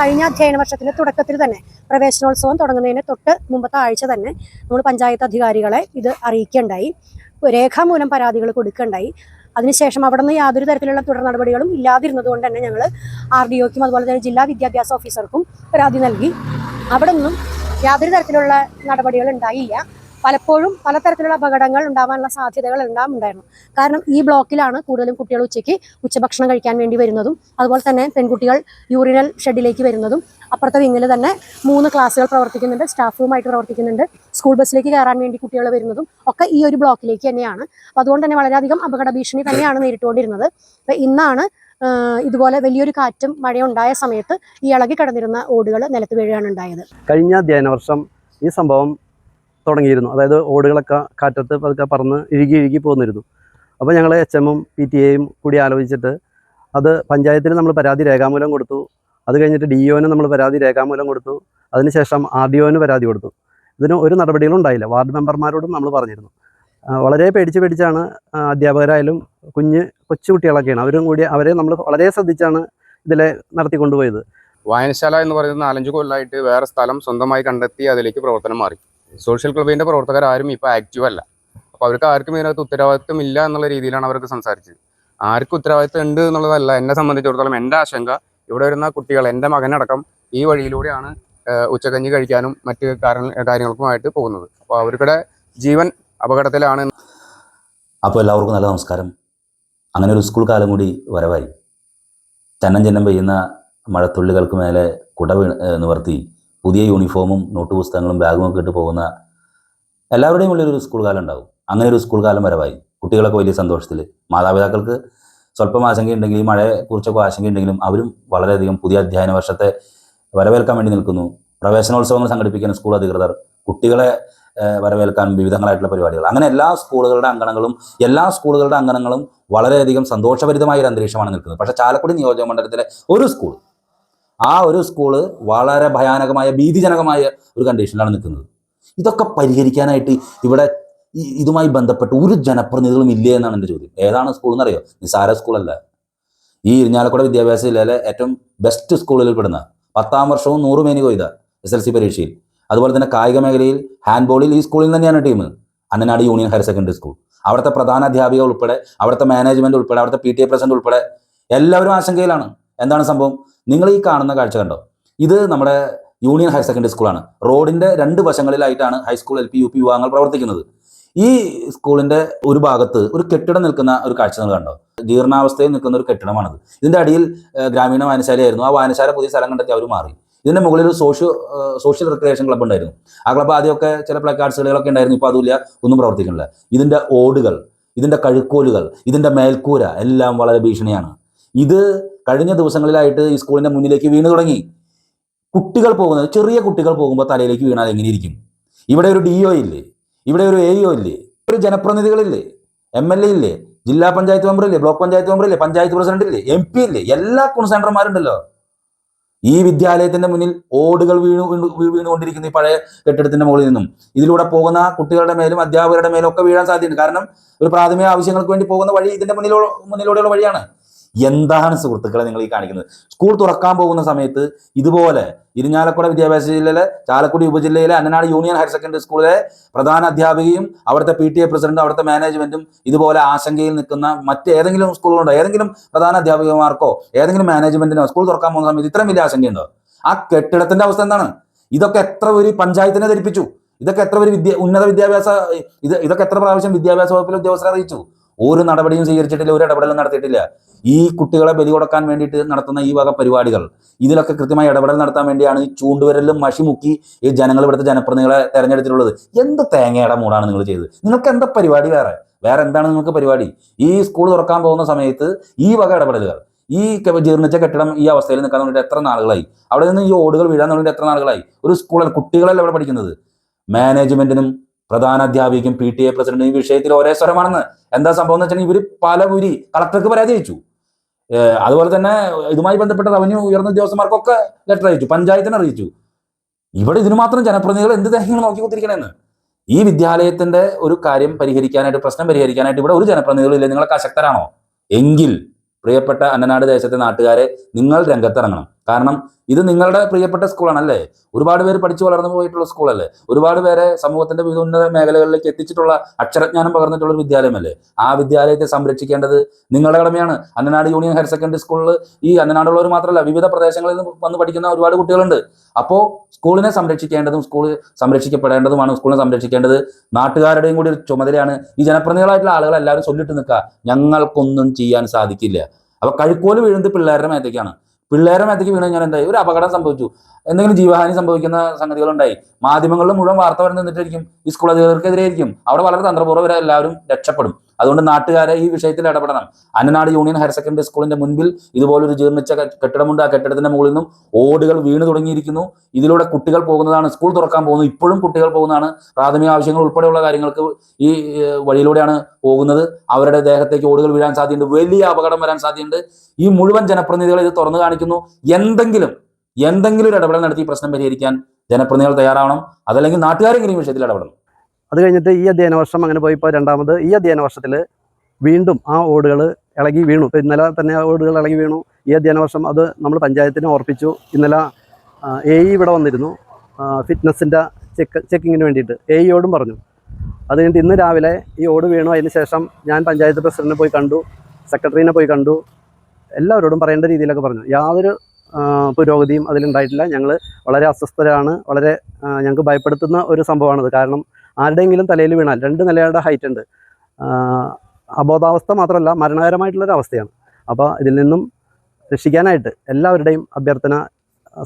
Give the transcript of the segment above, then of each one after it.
കഴിഞ്ഞ അധ്യയന വർഷത്തിന്റെ തുടക്കത്തിൽ തന്നെ പ്രവേശനോത്സവം തുടങ്ങുന്നതിന് തൊട്ട് മുമ്പത്തെ ആഴ്ച തന്നെ നമ്മൾ പഞ്ചായത്ത് അധികാരികളെ ഇത് അറിയിക്കേണ്ടായി രേഖാമൂലം പരാതികൾ കൊടുക്കേണ്ടായി അതിനുശേഷം അവിടെ നിന്ന് യാതൊരു തരത്തിലുള്ള തുടർ നടപടികളും ഇല്ലാതിരുന്നത് കൊണ്ട് തന്നെ ഞങ്ങൾ ആർ ഡി ഒക്കും അതുപോലെ തന്നെ ജില്ലാ വിദ്യാഭ്യാസ ഓഫീസർക്കും പരാതി നൽകി. അവിടെ നിന്നും യാതൊരു തരത്തിലുള്ള നടപടികൾ ഉണ്ടായില്ല. പലപ്പോഴും പലതരത്തിലുള്ള അപകടങ്ങൾ ഉണ്ടാവാനുള്ള സാധ്യതകൾ ഉണ്ടാകുന്നുണ്ടായിരുന്നു കാരണം ഈ ബ്ലോക്കിലാണ് കൂടുതലും കുട്ടികൾ ഉച്ചയ്ക്ക് ഉച്ചഭക്ഷണം കഴിക്കാൻ വേണ്ടി വരുന്നതും അതുപോലെ തന്നെ പെൺകുട്ടികൾ യൂറിനൽ ഷെഡിലേക്ക് വരുന്നതും അപ്പുറത്തെ വിങ്ങിൽ തന്നെ മൂന്ന് ക്ലാസ്സുകൾ പ്രവർത്തിക്കുന്നുണ്ട് സ്റ്റാഫ് റൂമായിട്ട് പ്രവർത്തിക്കുന്നുണ്ട് സ്കൂൾ ബസ്സിലേക്ക് കയറാൻ വേണ്ടി കുട്ടികൾ വരുന്നതും ഒക്കെ ഈ ഒരു ബ്ലോക്കിലേക്ക് തന്നെയാണ്. അപ്പോൾ അതുകൊണ്ട് തന്നെ വളരെയധികം അപകട ഭീഷണി തന്നെയാണ് നേരിട്ടുകൊണ്ടിരുന്നത്. അപ്പോൾ ഇന്നാണ് ഇതുപോലെ വലിയൊരു കാറ്റും മഴയും ഉണ്ടായ സമയത്ത് ഈ ഇളകി കിടന്നിരുന്ന ഓടുകൾ നിലത്ത് വീഴുകയാണ് ഉണ്ടായത്. കഴിഞ്ഞ അധ്യയന വർഷം ഈ സംഭവം തുടങ്ങിയിരുന്നു. അതായത് ഓടുകളൊക്കെ കാറ്റത്ത് പതുക്കെ പറന്ന് ഇഴുകി ഇഴുകി പോന്നിരുന്നു. അപ്പോൾ ഞങ്ങൾ എച്ച് എമ്മും പി ടി എയും കൂടി ആലോചിച്ചിട്ട് അത് പഞ്ചായത്തിന് നമ്മൾ പരാതി രേഖാമൂലം കൊടുത്തു. അത് കഴിഞ്ഞിട്ട് ഡി ഒന് നമ്മൾ പരാതി രേഖാമൂലം കൊടുത്തു. അതിനുശേഷം ആർ ഡി ഒന് പരാതി കൊടുത്തു. ഇതിന് ഒരു നടപടികളും ഉണ്ടായില്ല. വാർഡ് മെമ്പർമാരോടും നമ്മൾ പറഞ്ഞിരുന്നു. വളരെ പേടിച്ച് പേടിച്ചാണ് അധ്യാപകരായാലും കുഞ്ഞ് കൊച്ചുകുട്ടികളൊക്കെയാണ് അവരും കൂടി അവരെ നമ്മൾ വളരെ ശ്രദ്ധിച്ചാണ് ഇതിലെ നടത്തിക്കൊണ്ടുപോയത്. വായനശാല എന്ന് പറയുന്നത് നാലഞ്ച് കൊല്ലമായിട്ട് വേറെ സ്ഥലം സ്വന്തമായി കണ്ടെത്തി അതിലേക്ക് പ്രവർത്തനം മാറി. സോഷ്യൽ പ്രവർത്തകർ ആരും ഇപ്പോൾ ആക്റ്റീവ് അല്ല. അപ്പോൾ അവർക്ക് ആർക്കും ഇതിനകത്ത് ഉത്തരവാദിത്വം ഇല്ല എന്നുള്ള രീതിയിലാണ് അവർക്ക് സംസാരിച്ചത്. ആർക്കും ഉത്തരവാദിത്വം ഉണ്ട് എന്നുള്ളതല്ല എന്നെ സംബന്ധിച്ചിടത്തോളം എന്റെ ആശങ്ക ഇവിടെ വരുന്ന കുട്ടികൾ എന്റെ മകനടക്കം ഈ വഴിയിലൂടെയാണ് ഉച്ചകഞ്ഞി കഴിക്കാനും മറ്റ് കാര്യങ്ങൾക്കുമായിട്ട് പോകുന്നത്. അപ്പോൾ അവരുടെ ജീവൻ അപകടത്തിലാണ് അപ്പോൾ എല്ലാവർക്കും നല്ല നമസ്കാരം. അങ്ങനെ ഒരു സ്കൂൾ കാലം കൂടി വരവായി. ചന്നം ചെന്നം പെയ്യുന്ന മഴത്തുള്ളികൾക്ക് മേലെ കുട നിവർത്തി. പുതിയ യൂണിഫോമും നോട്ട് പുസ്തകങ്ങളും ബാഗും ഒക്കെ ഇട്ട് പോകുന്ന എല്ലാവരുടെയും ഉള്ളിൽ ഒരു സ്കൂൾ കാലം ഉണ്ടാകും അങ്ങനെ ഒരു സ്കൂൾ കാലം വരവായി. കുട്ടികളൊക്കെ വലിയ സന്തോഷത്തിൽ മാതാപിതാക്കൾക്ക് സ്വല്പം ആശങ്കയുണ്ടെങ്കിലും മഴയെക്കുറിച്ചൊക്കെ ആശങ്കയുണ്ടെങ്കിലും അവരും വളരെയധികം പുതിയ അധ്യയന വർഷത്തെ വരവേൽക്കാൻ വേണ്ടി നിൽക്കുന്നു. പ്രവേശനോത്സവങ്ങൾ സംഘടിപ്പിക്കുന്ന സ്കൂൾ അധികൃതർ കുട്ടികളെ വരവേൽക്കാൻ വിവിധങ്ങളായിട്ടുള്ള പരിപാടികൾ. അങ്ങനെ എല്ലാ സ്കൂളുകളുടെ അങ്കണങ്ങളും എല്ലാ സ്കൂളുകളുടെ അങ്കണങ്ങളും വളരെയധികം സന്തോഷഭരിതമായ ഒരു അന്തരീക്ഷമാണ് നിൽക്കുന്നത്. പക്ഷേ ചാലക്കുടി നിയോജക മണ്ഡലത്തിലെ ഒരു സ്കൂൾ ആ ഒരു സ്കൂൾ വളരെ ഭയാനകമായ ഭീതിജനകമായ ഒരു കണ്ടീഷനിലാണ് നിൽക്കുന്നത്. ഇതൊക്കെ പരിഹരിക്കാനായിട്ട് ഇവിടെ ഇതുമായി ബന്ധപ്പെട്ട് ഒരു ജനപ്രതിനിധികളും ഇല്ലേ എന്നാണ് എന്റെ ചോദ്യം. ഏതാണ് സ്കൂൾ എന്നറിയോ? നിസാര സ്കൂളല്ല ഈ ഇരിഞ്ഞാലക്കുട വിദ്യാഭ്യാസ ജില്ലയിലെ ഏറ്റവും ബെസ്റ്റ് സ്കൂളുകളിൽ പെടുന്ന പത്താം വർഷവും നൂറ് മേനി കൊയ്ത എസ് എൽ സി പരീക്ഷയിൽ. അതുപോലെ തന്നെ കായിക മേഖലയിൽ ഹാൻഡ്ബോളിൽ ഈ സ്കൂളിൽ തന്നെയാണ് team Annanad union higher secondary school അവിടുത്തെ പ്രധാന അധ്യാപിക ഉൾപ്പെടെ അവിടുത്തെ മാനേജ്മെന്റ് ഉൾപ്പെടെ അവിടുത്തെ പി ടി എ പ്രസിഡന്റ് ഉൾപ്പെടെ എല്ലാവരും ആശങ്കയിലാണ്. എന്താണ് സംഭവം? നിങ്ങൾ ഈ കാണുന്ന കാഴ്ച കണ്ടോ? ഇത് നമ്മുടെ യൂണിയൻ ഹയർ സെക്കൻഡറി സ്കൂളാണ്. റോഡിന്റെ രണ്ട് വശങ്ങളിലായിട്ടാണ് high school L P U P വിഭാഗങ്ങൾ പ്രവർത്തിക്കുന്നത്. ഈ സ്കൂളിന്റെ ഒരു ഭാഗത്ത് ഒരു കെട്ടിടം നിൽക്കുന്ന ഒരു കാഴ്ച നിങ്ങൾ കണ്ടോ? ജീർണാവസ്ഥയിൽ നിൽക്കുന്ന ഒരു കെട്ടിടമാണത്. ഇതിന്റെ അടിയിൽ ഗ്രാമീണ വായനശാലയായിരുന്നു ആ വായനശാല പുതിയ സ്ഥലം കണ്ടെത്തി അവർ മാറി. ഇതിന്റെ മുകളിൽ ഒരു സോഷ്യോ സോഷ്യൽ റിക്രിയേഷൻ ക്ലബ്ബ് ഉണ്ടായിരുന്നു. ആ ക്ലബ്ബ് ആദ്യമൊക്കെ ചില പ്ലക്കാർഡ്സുകളൊക്കെ ഉണ്ടായിരുന്നു. ഇപ്പോൾ അതുമില്ല ഒന്നും പ്രവർത്തിക്കുന്നില്ല. ഇതിന്റെ ഓടുകൾ ഇതിന്റെ കഴുക്കോലുകൾ ഇതിന്റെ മേൽക്കൂര എല്ലാം വളരെ ഭീഷണിയാണ്. ഇത് കഴിഞ്ഞ ദിവസങ്ങളിലായിട്ട് ഈ സ്കൂളിന്റെ മുന്നിലേക്ക് വീണു തുടങ്ങി. കുട്ടികൾ പോകുന്നത് ചെറിയ കുട്ടികൾ പോകുമ്പോൾ തലയിലേക്ക് വീണാൽ എങ്ങനെയിരിക്കും? ഇവിടെ ഒരു ഡി ഒ ഇല്ലേ? ഇവിടെ ഒരു എ ഇ ഇല്ലേ? ഒരു ജനപ്രതിനിധികളില്ലേ? എം എൽ എ ഇല്ലേ? ജില്ലാ പഞ്ചായത്ത് മെമ്പർ ഇല്ലേ? ബ്ലോക്ക് പഞ്ചായത്ത് മെമ്പർ ഇല്ലേ? പഞ്ചായത്ത് പ്രസിഡന്റ് ഇല്ലേ? എം പി ഇല്ലേ? എല്ലാ കോൺസെൻട്രന്മാരുണ്ടല്ലോ ഈ വിദ്യാലയത്തിന്റെ മുന്നിൽ ഓടുകൾ വീണു വീണുകൊണ്ടിരിക്കുന്ന ഈ പഴയ കെട്ടിടത്തിന്റെ മുകളിൽ നിന്നും ഇതിലൂടെ പോകുന്ന കുട്ടികളുടെ മേലും അധ്യാപകരുടെ മേലും ഒക്കെ വീഴാൻ സാധ്യതയുണ്ട്. കാരണം ഒരു പ്രാഥമിക ആവശ്യങ്ങൾക്ക് വേണ്ടി പോകുന്ന വഴി ഇതിന്റെ മുന്നിലോ മുന്നിലൂടെയുള്ള വഴിയാണ്. എന്താണ് സുഹൃത്തുക്കളെ നിങ്ങൾ ഈ കാണിക്കുന്നത്? സ്കൂൾ തുറക്കാൻ പോകുന്ന സമയത്ത് ഇതുപോലെ ഇരിഞ്ഞാലക്കുട വിദ്യാഭ്യാസ ജില്ലയിലെ ചാലക്കുടി ഉപജില്ലയിലെ അന്നനാട് യൂണിയൻ ഹയർ സെക്കൻഡറി സ്കൂളിലെ പ്രധാന അധ്യാപികയും അവിടുത്തെ പി ടി എ പ്രസിഡന്റും അവിടുത്തെ മാനേജ്മെന്റും ഇതുപോലെ ആശങ്കയിൽ നിൽക്കുന്ന മറ്റേതെങ്കിലും സ്കൂളുകളുണ്ടോ ഏതെങ്കിലും പ്രധാന അധ്യാപികമാർക്കോ ഏതെങ്കിലും മാനേജ്മെന്റിനോ സ്കൂൾ തുറക്കാൻ പോകുന്ന സമയത്ത് ഇത്രയും വലിയ ആശങ്കയുണ്ടോ? ആ കെട്ടിടത്തിന്റെ അവസ്ഥ എന്താണ്? ഇതൊക്കെ എത്ര ഒരു പഞ്ചായത്തിനെ ധരിപ്പിച്ചു? ഇതൊക്കെ എത്ര ഒരു വിദ്യ ഉന്നത വിദ്യാഭ്യാസ ഇത് ഇതൊക്കെ എത്ര പ്രാവശ്യം വിദ്യാഭ്യാസ വകുപ്പിലെ ഉദ്യോഗസ്ഥരെ അറിയിച്ചു? ഒരു നടപടിയും സ്വീകരിച്ചിട്ടില്ല ഒരു ഇടപെടലും നടത്തിയിട്ടില്ല. ഈ കുട്ടികളെ ബലി കൊടുക്കാൻ വേണ്ടിയിട്ട് നടത്തുന്ന ഈ വക പരിപാടികൾ. ഇതിലൊക്കെ കൃത്യമായി ഇടപെടൽ നടത്താൻ വേണ്ടിയാണ് ഈ ചൂണ്ടുവരലും മഷിമുക്കി ഈ ജനങ്ങൾ ഇവിടുത്തെ ജനപ്രതിനിധികളെ തെരഞ്ഞെടുത്തിട്ടുള്ളത്. എന്ത് തേങ്ങയുടെ മൂടാണ് നിങ്ങൾ ചെയ്തത്? നിങ്ങൾക്ക് എന്താ പരിപാടി വേറെ? വേറെ എന്താണ് നിങ്ങൾക്ക് പരിപാടി? ഈ സ്കൂൾ തുറക്കാൻ പോകുന്ന സമയത്ത് ഈ വക ഇടപെടലുകൾ ഈ ജീർണിച്ച കെട്ടിടം ഈ അവസ്ഥയിൽ നിൽക്കാൻ വേണ്ടിയിട്ട് എത്ര നാളുകളായി? അവിടെ നിന്ന് ഈ ഓടുകൾ വീഴാൻ വേണ്ടിയിട്ട് എത്ര നാളുകളായി? ഒരു സ്കൂളിൽ കുട്ടികളല്ല ഇവിടെ പഠിക്കുന്നത്? മാനേജ്മെന്റിനും പ്രധാന അധ്യാപികയ്ക്കും പി ടി എ പ്രസിഡന്റും ഈ വിഷയത്തിൽ ഒരേ സ്വരമാണെന്ന്. എന്താ സംഭവം എന്ന് വെച്ചാൽ ഇവർ പല ഉരി കളക്ടർക്ക് പരാതി അയച്ചു അതുപോലെ തന്നെ ഇതുമായി ബന്ധപ്പെട്ട റവന്യൂ ഉയർന്ന ഉദ്യോഗസ്ഥന്മാർക്കൊക്കെ ലെറ്റർ അയച്ചു പഞ്ചായത്തിന് അറിയിച്ചു. ഇവിടെ ഇതിനു മാത്രം ജനപ്രതിനിധികൾ എന്ത് തേങ്ങയാണ് നോക്കി കുത്തിരിക്കണമെന്ന് ഈ വിദ്യാലയത്തിന്റെ ഒരു കാര്യം പരിഹരിക്കാനായിട്ട് പ്രശ്നം പരിഹരിക്കാനായിട്ട് ഇവിടെ ഒരു ജനപ്രതിനിധികളില്ല നിങ്ങളൊക്കെ അശക്തരാണോ? എങ്കിൽ പ്രിയപ്പെട്ട അന്നനാട് ദേശത്തെ നാട്ടുകാരെ നിങ്ങൾ രംഗത്തിറങ്ങണം. കാരണം ഇത് നിങ്ങളുടെ പ്രിയപ്പെട്ട സ്കൂളാണ് അല്ലേ ഒരുപാട് പേര് പഠിച്ചു വളർന്നു പോയിട്ടുള്ള സ്കൂളല്ലേ ഒരുപാട് പേരെ സമൂഹത്തിന്റെ വിവിധ ഉന്നത മേഖലകളിലേക്ക് എത്തിച്ചിട്ടുള്ള അക്ഷരജ്ഞാനം പകർന്നിട്ടുള്ള ഒരു വിദ്യാലയമല്ലേ? ആ വിദ്യാലയത്തെ സംരക്ഷിക്കേണ്ടത് നിങ്ങളുടെ കടമയാണ്. അന്നനാട് യൂണിയൻ ഹയർ സെക്കൻഡറി സ്കൂളിൽ ഈ അന്നനാടുള്ളവർ മാത്രമല്ല വിവിധ പ്രദേശങ്ങളിൽ നിന്ന് വന്ന് പഠിക്കുന്ന ഒരുപാട് കുട്ടികളുണ്ട്. അപ്പോൾ സ്കൂളിനെ സംരക്ഷിക്കേണ്ടതും സ്കൂൾ സംരക്ഷിക്കപ്പെടേണ്ടതുമാണ്. സ്കൂളിനെ സംരക്ഷിക്കേണ്ടത് നാട്ടുകാരുടെയും കൂടി ഒരു ചുമതലയാണ്. ഈ ജനപ്രതിനിധികളായിട്ടുള്ള ആളുകൾ എല്ലാവരും ചൊല്ലിട്ട് നിൽക്കുക. ഞങ്ങൾക്കൊന്നും ചെയ്യാൻ സാധിക്കില്ല. അപ്പൊ കഴുക്കോൽ വീഴുന്നത് പിള്ളേരുടെ മേത്തേക്കാണ്. പിള്ളേരുടെ മേത്തേക്ക് വീണ് കഴിഞ്ഞാൽ എന്തായി? ഒരു അപകടം സംഭവിച്ചു. എന്തെങ്കിലും ജീവഹാനി സംഭവിക്കുന്ന സംഗതികളുണ്ടായി. മാധ്യമങ്ങളിൽ മുഴുവൻ വാർത്ത വരുന്ന നിന്നിട്ടായിരിക്കും ഈ സ്കൂൾ അധികൃതർക്കെതിരെ ആയിരിക്കും അവിടെ വളരെ തന്ത്രപൂർവം എല്ലാവരും രക്ഷപ്പെടും. അതുകൊണ്ട് നാട്ടുകാരെ ഈ വിഷയത്തിൽ ഇടപെടണം. അന്നനാട് യൂണിയൻ ഹയർ സെക്കൻഡറി സ്കൂളിന്റെ മുൻപിൽ ഇതുപോലൊരു ജീർണിച്ച കെട്ടിടമുണ്ട്. ആ കെട്ടിടത്തിന്റെ മുകളിൽ നിന്നും ഓടുകൾ വീണ് തുടങ്ങിയിരിക്കുന്നു. ഇതിലൂടെ കുട്ടികൾ പോകുന്നതാണ് സ്കൂൾ തുറക്കാൻ പോകുന്നത് ഇപ്പോഴും കുട്ടികൾ പോകുന്നതാണ് പ്രാഥമിക ആവശ്യങ്ങൾ ഉൾപ്പെടെയുള്ള കാര്യങ്ങൾക്ക് ഈ വഴിയിലൂടെയാണ് പോകുന്നത്. അവരുടെ ദേഹത്തേക്ക് ഓടുകൾ വീഴാൻ സാധ്യതയുണ്ട് വലിയ അപകടം വരാൻ സാധ്യതയുണ്ട്. ഈ മുഴുവൻ ജനപ്രതിനിധികൾ ഇത് തുറന്നു കാണിക്കുന്നു. എന്തെങ്കിലും എന്തെങ്കിലും ഒരു ഇടപെടൽ നടത്തി പ്രശ്നം പരിഹരിക്കാൻ ജനപ്രതിനിധികൾ തയ്യാറാവണം. അതല്ലെങ്കിൽ നാട്ടുകാരെങ്കിലും വിഷയത്തിൽ ഇടപെടണം. അത് കഴിഞ്ഞിട്ട് ഈ അധ്യയന വർഷം അങ്ങനെ പോയിപ്പോൾ രണ്ടാമത് ഈ അധ്യയന വർഷത്തിൽ വീണ്ടും ആ ഓടുകൾ ഇളകി വീണു. ഇപ്പോൾ ഇന്നലെ തന്നെ ഓടുകൾ ഇളകി വീണു. ഈ അധ്യയന വർഷം അത് നമ്മൾ പഞ്ചായത്തിന് ഓർപ്പിച്ചു. ഇന്നലെ എ ഇ ഇവിടെ വന്നിരുന്നു. ഫിറ്റ്നസിന്റെ ചെക്ക് ചെക്കിങ്ങിന് വേണ്ടിയിട്ട്. എ ഇയോടും പറഞ്ഞു. അത് കഴിഞ്ഞിട്ട് ഇന്ന് രാവിലെ ഈ ഓട് വീണു. അതിന് ശേഷം ഞാൻ പഞ്ചായത്ത് പ്രസിഡന്റിനെ പോയി കണ്ടു. സെക്രട്ടറിനെ പോയി കണ്ടു. എല്ലാവരോടും പറയേണ്ട രീതിയിലൊക്കെ പറഞ്ഞു. യാതൊരു പുരോഗതിയും അതിലുണ്ടായിട്ടില്ല. ഞങ്ങൾ വളരെ അസ്വസ്ഥരാണ്. വളരെ ഞങ്ങൾക്ക് ഭയപ്പെടുത്തുന്ന ഒരു സംഭവമാണത്. കാരണം ആരുടെയെങ്കിലും തലയിൽ വീണാൽ രണ്ട് നിലയുടെ ഹൈറ്റ് ഉണ്ട് അബോധാവസ്ഥ മാത്രമല്ല മരണകരമായിട്ടുള്ളൊരു അവസ്ഥയാണ്. അപ്പോൾ ഇതിൽ നിന്നും രക്ഷിക്കാനായിട്ട് എല്ലാവരുടെയും അഭ്യർത്ഥന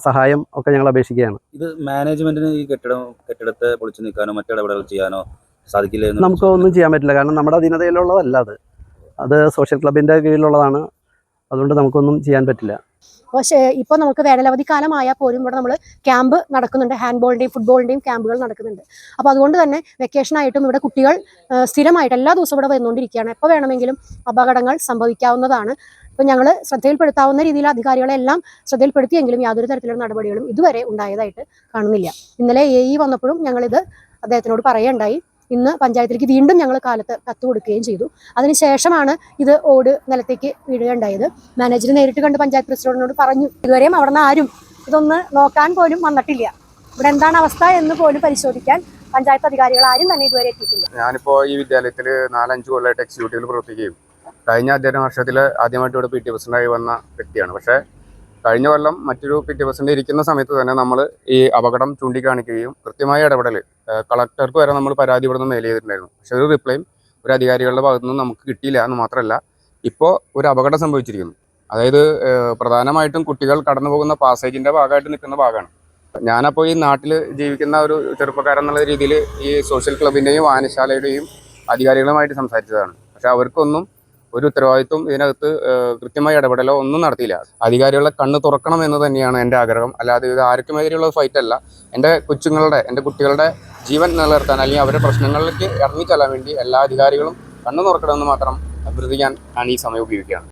സഹായം ഒക്കെ ഞങ്ങൾ അപേക്ഷിക്കുകയാണ്. ഇത് മാനേജ്മെന്റിന് ഈ കെട്ടിടം കെട്ടിടത്തെ പൊളിച്ചു നീക്കാനോ മറ്റിടപെടൽ ചെയ്യാനോ സാധിക്കില്ല നമുക്ക് ഒന്നും ചെയ്യാൻ പറ്റില്ല. കാരണം നമ്മുടെ അധീനതയിലുള്ളതല്ല അത്. അത് സോഷ്യൽ ക്ലബിന്റെ കീഴിലുള്ളതാണ്. അതുകൊണ്ട് നമുക്കൊന്നും ചെയ്യാൻ പറ്റില്ല. പക്ഷേ ഇപ്പോൾ നമുക്ക് വേനലവധി കാലമായാൽ പോലും ഇവിടെ നമ്മൾ ക്യാമ്പ് നടക്കുന്നുണ്ട്. ഹാൻഡ്ബോളിന്റെയും ഫുട്ബോളിന്റെയും ക്യാമ്പുകൾ നടക്കുന്നുണ്ട്. അപ്പോൾ അതുകൊണ്ട് തന്നെ വെക്കേഷൻ ആയിട്ടും ഇവിടെ കുട്ടികൾ സ്ഥിരമായിട്ട് എല്ലാ ദിവസവും ഇവിടെ വന്നുകൊണ്ടിരിക്കുകയാണ്. എപ്പോൾ വേണമെങ്കിലും അപകടങ്ങൾ സംഭവിക്കാവുന്നതാണ്. ഇപ്പം ഞങ്ങൾ ശ്രദ്ധയിൽപ്പെടുത്താവുന്ന രീതിയിൽ അധികാരികളെല്ലാം ശ്രദ്ധയിൽപ്പെടുത്തിയെങ്കിലും യാതൊരു തരത്തിലുള്ള നടപടികളും ഇതുവരെ ഉണ്ടായതായിട്ട് കാണുന്നില്ല. ഇന്നലെ എ ഇ വന്നപ്പോഴും ഞങ്ങളിത് അദ്ദേഹത്തിനോട് പറയുകയുണ്ടായി. ഇന്ന് പഞ്ചായത്തിലേക്ക് വീണ്ടും ഞങ്ങൾ കാലത്ത് കത്ത് കൊടുക്കുകയും ചെയ്തു. അതിനുശേഷമാണ് ഇത് ഓട് നിലത്തേക്ക് വീഴുകയുണ്ടായത്. മാനേജർ നേരിട്ട് കണ്ട് പഞ്ചായത്ത് പ്രസിഡന്റിനോട് പറഞ്ഞു ഇതുവരെയും അവിടെ ആരും ഇതൊന്ന് നോക്കാൻ പോലും വന്നിട്ടില്ല. ഇവിടെ എന്താണ് അവസ്ഥ എന്ന് പോലും പരിശോധിക്കാൻ പഞ്ചായത്ത് അധികാരികൾ ആരും തന്നെ ഇതുവരെ എത്തിയിട്ടില്ല. ഞാനിപ്പോ ഈ വിദ്യാലയത്തിൽ നാലഞ്ച് കൊല്ലമായിട്ട് എക്സിക്യൂട്ടീവിൽ പ്രവർത്തിക്കുകയും കഴിഞ്ഞ അധ്യയന വർഷത്തിൽ ആദ്യമായിട്ട് ഇവിടെ പി ടി വന്ന വ്യക്തിയാണ്. പക്ഷേ കഴിഞ്ഞ കൊല്ലം മറ്റൊരു പി ടി പ്രസിഡന്റ് ഇരിക്കുന്ന സമയത്ത് തന്നെ നമ്മൾ ഈ അപകടം ചൂണ്ടിക്കാണിക്കുകയും കൃത്യമായ ഇടപെടൽ കളക്ടർക്ക് വരെ നമ്മൾ പരാതി ഇവിടെ നിന്ന് മെയിൽ ചെയ്തിട്ടുണ്ടായിരുന്നു. പക്ഷേ ഒരു റിപ്ലൈയും ഒരു അധികാരികളുടെ ഭാഗത്തു നിന്ന് നമുക്ക് കിട്ടിയില്ല എന്ന് മാത്രമല്ല ഇപ്പോൾ ഒരു അപകടം സംഭവിച്ചിരിക്കുന്നു. അതായത് പ്രധാനമായിട്ടും കുട്ടികൾ കടന്നു പോകുന്ന പാസേജിന്റെ ഭാഗമായിട്ട് നിൽക്കുന്ന ഭാഗമാണ്. ഞാനപ്പോൾ ഈ നാട്ടിൽ ജീവിക്കുന്ന ഒരു ചെറുപ്പക്കാരൻ എന്നുള്ള രീതിയിൽ ഈ സോഷ്യൽ ക്ലബിന്റെയും വായനശാലയുടെയും അധികാരികളുമായിട്ട് സംസാരിച്ചതാണ്. പക്ഷെ അവർക്കൊന്നും ഒരു ഉത്തരവാദിത്വം ഇതിനകത്ത് കൃത്യമായി ഇടപെടലോ ഒന്നും നടത്തിയില്ല. അധികാരികളെ കണ്ണ് തുറക്കണം എന്ന് തന്നെയാണ് എന്റെ ആഗ്രഹം. അല്ലാതെ ഇത് ആർക്കുമെതിരെയുള്ള ഫൈറ്റ് അല്ല. എന്റെ കൊച്ചുങ്ങളുടെ എന്റെ കുട്ടികളുടെ ജീവൻ നിലനിർത്താൻ അല്ലെങ്കിൽ അവരുടെ പ്രശ്നങ്ങളിലേക്ക് ഇറങ്ങിച്ചെല്ലാൻ വേണ്ടി എല്ലാ അധികാരികളും കണ്ണു തുറക്കണമെന്ന് മാത്രം അഭ്യർത്ഥിക്കാൻ ഞാൻ ഈ സമയം ഉപയോഗിക്കുകയാണ്.